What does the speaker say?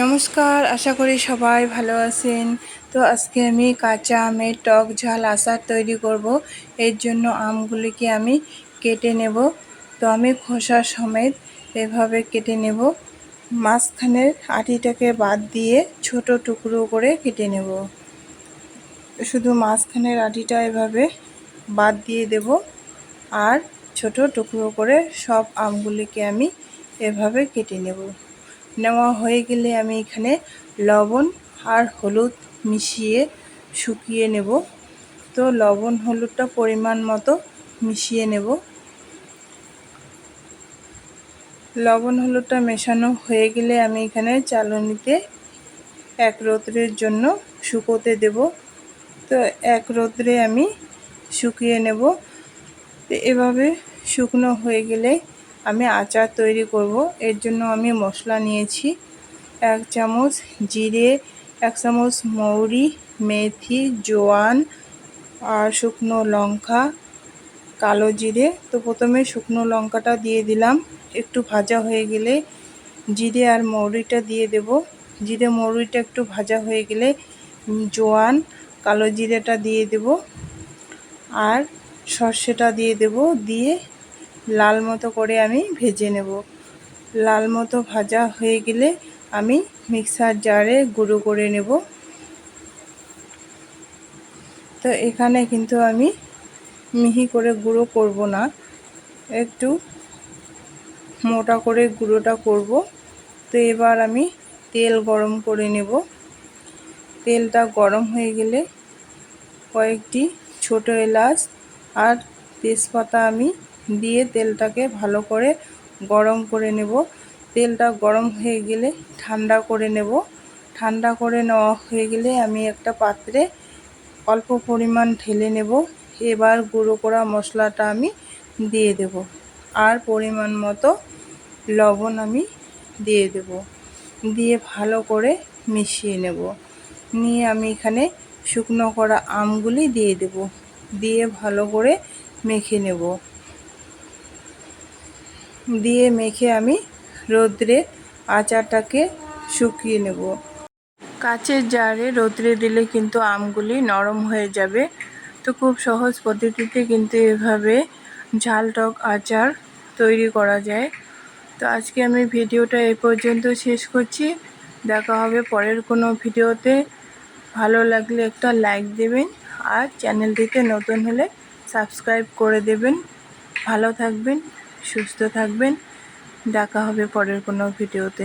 নমস্কার, আশা করি সবাই ভালো আছেন। তো আজকে আমি কাঁচা আমের টক ঝাল আচার তৈরি করব। এর জন্য আমগুলিকে আমি কেটে নেব। তো আমি খোসা সমেত এভাবে কেটে নেব। মাঝখানের আটিটাকে বাদ দিয়ে ছোট টুকরো করে কেটে নেব। শুধু মাঝখানের আটিটা এভাবে বাদ দিয়ে দেব। আর ছোট টুকরো করে সব আমগুলিকে আমি এভাবে কেটে নেব। নেওয়া হয়ে গেলে আমি এখানে লবণ আর হলুদ মিশিয়ে শুকিয়ে নেব। তো লবণ হলুদটা পরিমাণ মতো মিশিয়ে নেব। লবণ হলুদটা মেশানো হয়ে গেলে আমি এখানে চালনিতে এক রোদ্রের জন্য শুকোতে দেব। তো এক রোদ্রে আমি শুকিয়ে নেব। এভাবে শুকনো হয়ে গেলে আমি আচার তৈরি করব। এর জন্য আমি মশলা নিয়েছি। এক চামচ জিরে, এক চামচ মৌরি, মেথি, জোয়ান আর শুকনো লঙ্কা, কালো জিরে। তো প্রথমে শুকনো লঙ্কাটা দিয়ে দিলাম। একটু ভাজা হয়ে গেলে জিরে আর মৌরিটা দিয়ে দেব। জিরে মৌরিটা একটু ভাজা হয়ে গেলে জোয়ান, কালো জিরেটা দিয়ে দেব। আর সর্ষেটা দিয়ে দেব। দিয়ে লাল মতো করে আমি ভেজে নেব। লাল মতো ভাজা হয়ে গেলে আমি মিক্সার জারে গুঁড়ো করে নেব। তো এখানে কিন্তু আমি মিহি করে গুঁড়ো করব না, একটু মোটা করে গুঁড়োটা করব। তো এবার আমি তেল গরম করে নেব। তেলটা গরম হয়ে গেলে কয়েকটি ছোট এলাচ আর তেজপাতা আমি দিয়ে তেলটাকে ভালো করে গরম করে নেব। তেলটা গরম হয়ে গেলে ঠান্ডা করে নেব। ঠান্ডা করে নেওয়া হয়ে গেলে আমি একটা পাত্রে অল্প পরিমাণ ঢেলে নেব। এবার গুঁড়ো করা মশলাটা আমি দিয়ে দেব। আর পরিমাণ মতো লবণ আমি দিয়ে দেব। দিয়ে ভালো করে মিশিয়ে নেব। নিয়ে আমি এখানে শুকনো করা আমগুলি দিয়ে দেব। দিয়ে ভালো করে মেখে নেব। দিয়ে মেখে আমি রোদ্রে আচারটাকে শুকিয়ে নেব। কাচের জারে রোদ্রে দিলে কিন্তু আমগুলি নরম হয়ে যাবে। তো খুব সহজ পদ্ধতিতে কিন্তু এভাবে ঝাল টক আচার তৈরি করা যায়। তো আজকে আমি ভিডিওটা এ পর্যন্ত শেষ করছি। দেখা হবে পরের কোনো ভিডিওতে। ভালো লাগলে একটা লাইক দেবেন আর চ্যানেলটিতে নতুন হলে সাবস্ক্রাইব করে দেবেন। ভালো থাকবেন। সুস্থ থাকবেন। ডাকা হবে পরের কোনো ভিডিওতে।